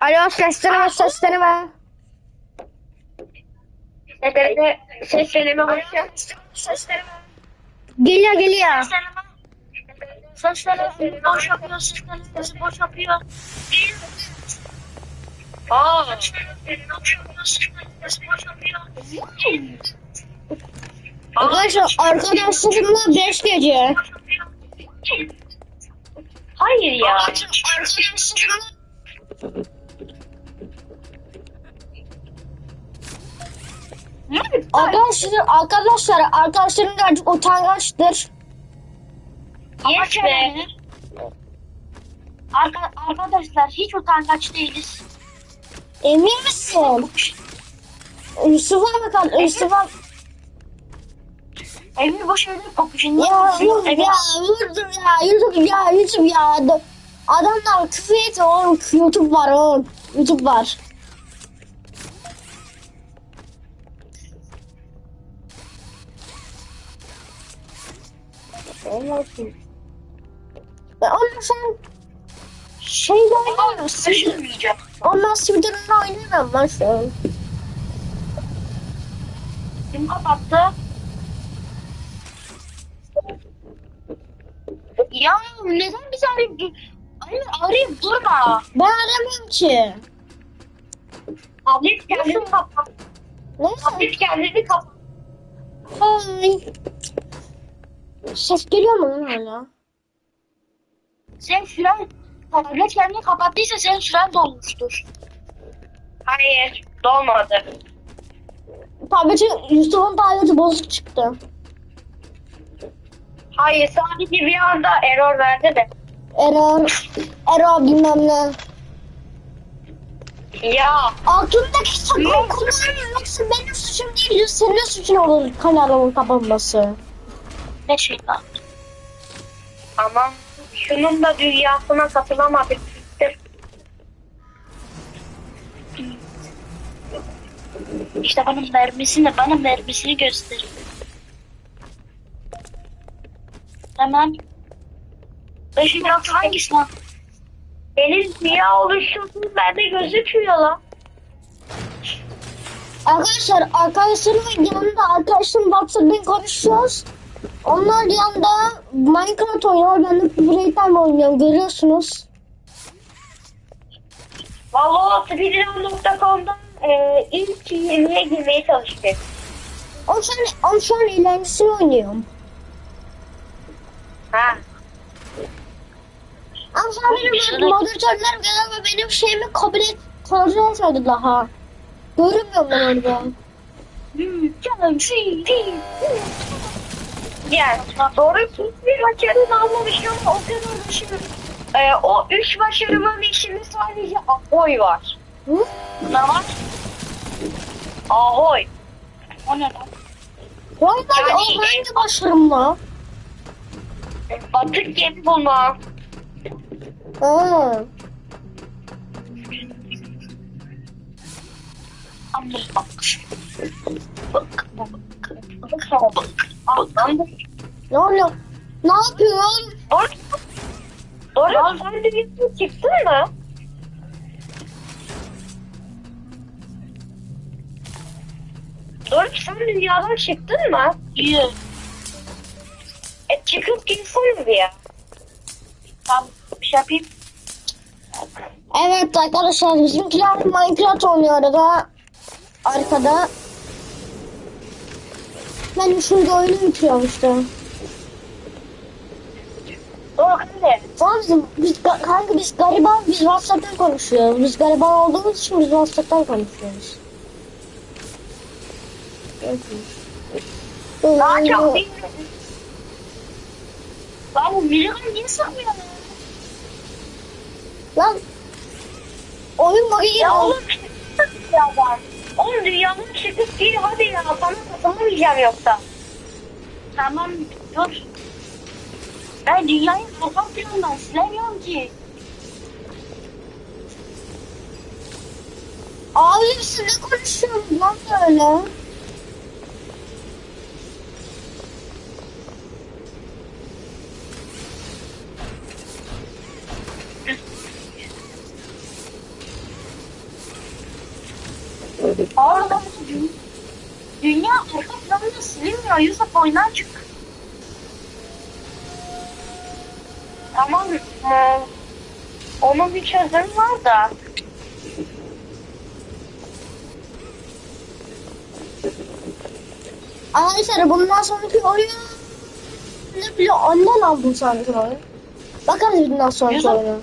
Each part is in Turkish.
Alo sesleneme sesleneme. Sesleneme, sesleneme başla. Sesleneme. Geliyor geliyor. Sesleneme boş yapıyor, sesleneme boş yapıyor. Aa, Boş yapıyor, sesleneme boş yapıyor. Arkadaşlar arkadaşlarımla 5 gece. Hayır ya. Arkadaşlar, arkadaşlar, arkadaşlarım birazcık utangaçtır. Yes be. Arka, arkadaşlar hiç utangaç değiliz. Emin misin? Yusuf'a bakalım, Yusuf'a. Emir boş öyle popuşun. Ya, Yusuf ya, Yusuf ya, Yusuf ya, Yusuf ya. Adamlar küfür ediyor oğlum, YouTube var oğlum. YouTube var. Ben onunla sen şeyle oynamıyorsun. Taşınmayacak. Ondan Sivri'den oynayamam ben şu an. Kim kapattı? Ya neden bizi arayıp dur? Emir arayıp durma. Ben aramıyorum ki. Tablet kendini kapat. Neyse. Tablet kendini kapat. Ay. Ses geliyor mu lan hala? Sen süren tablet kendini kapattıysa senin süren dolmuştur. Hayır, dolmadı. Tableti, Yusuf'un tableti bozuk çıktı. Hayır, sadece bir anda error verdi de. Error, error bilmem ne. Ya, Aklımdaki sakın kullanmıyor. Yoksa benim suçum değil. Senin suçun olur kanalımın kapanması. Ne şey lan? ama şunun da dünyasına katılamadık. İşte bana mermisini, bana mermisini göster. Hemen. Beşin altı hangisi lan? Benim dünya oluşum bende gözükmüyor lan. Arkadaşlar arkadaşlarımın yanında arkadaşlarım WhatsApp'tan konuşuyoruz. Onlar yanında Minecraft oynuyor. Ben de Playtime oynuyorum. Görüyorsunuz. Valla speedrun.com'dan e, ilk 20'ye girmeye çalıştık. O şu an, o şu an eğlencesini oynuyorum. Ha. Ama benim moderatörlerim gelen ve benim şeyimi kabul et, kontrol etmedi daha. Görünmüyorum ben orada. Yani doğru hiçbir başarını almamışım ama o kadar başarı. E, o üç başarımın içinde sadece Ahoy var. Hı? Ne var? Ahoy. O ne lan? Vay be Yani- o hangi başarımla? Batık gemi bulma. Andır bak. Bak bak. Bak. Ne oluyor? Ne yapıyor oğlum? Doğru. Doğru. Sen de bir çıktın mı? Doğru sen dünyadan çıktın mı? İyi. Çıkıp girsene bir ya. Tamam. Bir şey yapayım. Evet arkadaşlar bizimkiler Minecraft oynuyor arada. Arkada. Ben şimdi oyunu bitiriyorum işte. Doğru kanka. Tamam bizim, biz, kanka biz gariban biz WhatsApp'tan konuşuyoruz. Biz gariban olduğumuz için biz WhatsApp'tan konuşuyoruz. Daha çok. Lan bu Miligan niye sanmıyor lan? Oyun bug'ı Ya giriyor. oğlum ya var. Oğlum dünyanın çıkıp değil hadi ya. Sana katılamayacağım yoksa. Tamam dur. Ben dünyayı kafam planından silemiyorum ki. Abi siz ne konuşuyorsunuz lan böyle? Orada dü- dünya arka planında silinmiyor. Yusuf oyundan çık. Tamam. e, onun bir çözümü var da. Arkadaşlar bundan sonraki oyun ne bile annen aldım sanki oyun. Bakarız bundan sonraki oyuna.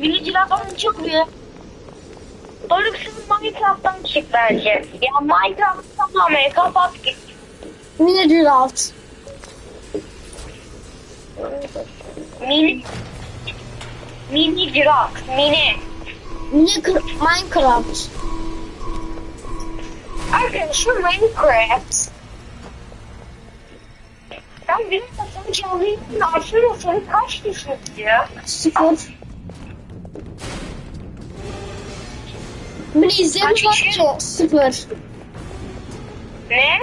Mini cirafın çıkmıyor. Doruk sen Minecraft'tan çık bence. Ya Minecraft tamamen kapat git. Mini draft. Mini Mini Draft, mini. Mini Minecraft. Arkadaşlar Minecraft. Ben bir canlı yayın açıyorum. Senin kaç kişi izliyor? Sıfır. İzleyen Kaç kişi? ki sıfır. Ne?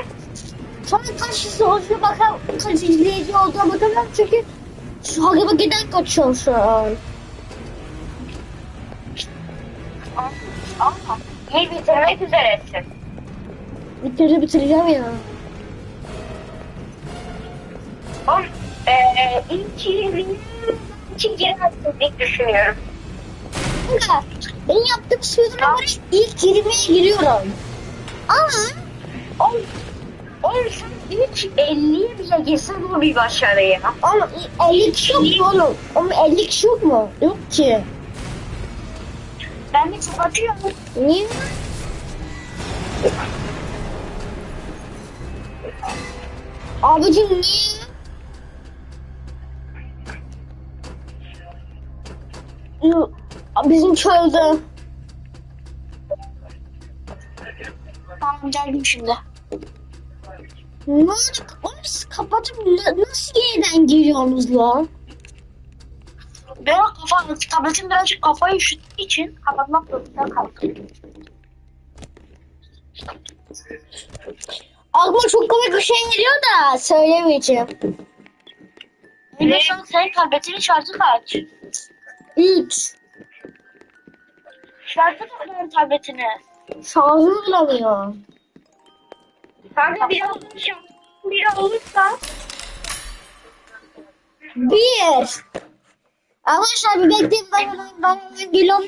Sonra kaç kişi olduğuna bakar, kaç izleyici olduğuna bakamam çünkü şu hakeme giden kaçıyor şu an. Aa, iyi bitirmek üzeresin. Bitirdi bitireceğim ya. Oğlum, eee ilk 20 için diye düşünüyorum. Kanka benim yaptığım sözüme ilk 20'ye giriyorum. Ama sen ilk 50'ye bile girsen bu bir başarı ya. Oğlum 50 kişi yok mu oğlum? Oğlum 50 kişi yok mu? Yok ki. Ben de kapatıyorum. Niye? Abicim niye? Yo, Bizim çölde. Tamam geldim şimdi. Ne oldu? Oğlum siz kapatıp na- nasıl yeniden giriyorsunuz lan? Ben o kafa, tabletim birazcık kafayı üşüttüğü için kapatmak zorunda kaldım. Aklıma çok komik bir şey geliyor da söylemeyeceğim. Öyle şu an senin tabletinin şarjı kaç? 3. Şarjı takıyorum tabletine. Şarjını bulamıyor. Kanka biraz bir olursa Bir. Arkadaşlar bir bekleyin ben hemen, ben hemen geliyorum.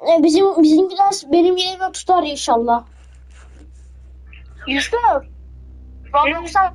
Ee, Bizim bizim biraz benim yerime tutar inşallah. Yusuf. Roblox'a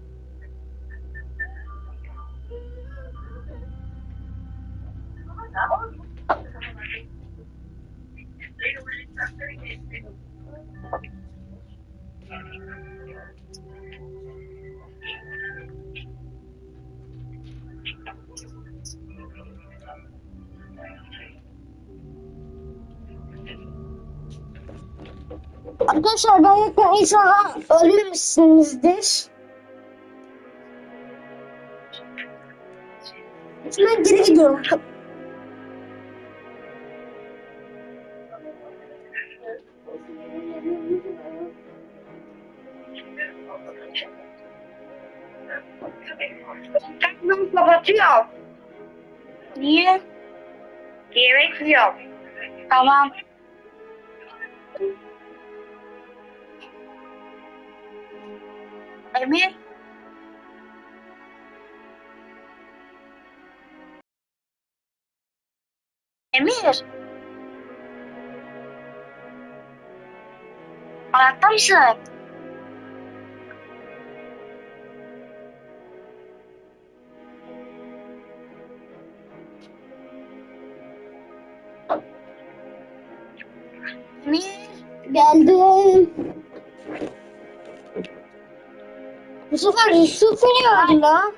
ben yakın inşallah ölmemişsinizdir. Şimdi geri gidiyorum. ben kapatıyorum. niye? Yemek yok. Tamam. Emir. Emir. Hayatta mısın? Emir. Geldim. Bu sefer Yusuf beni gördü lan.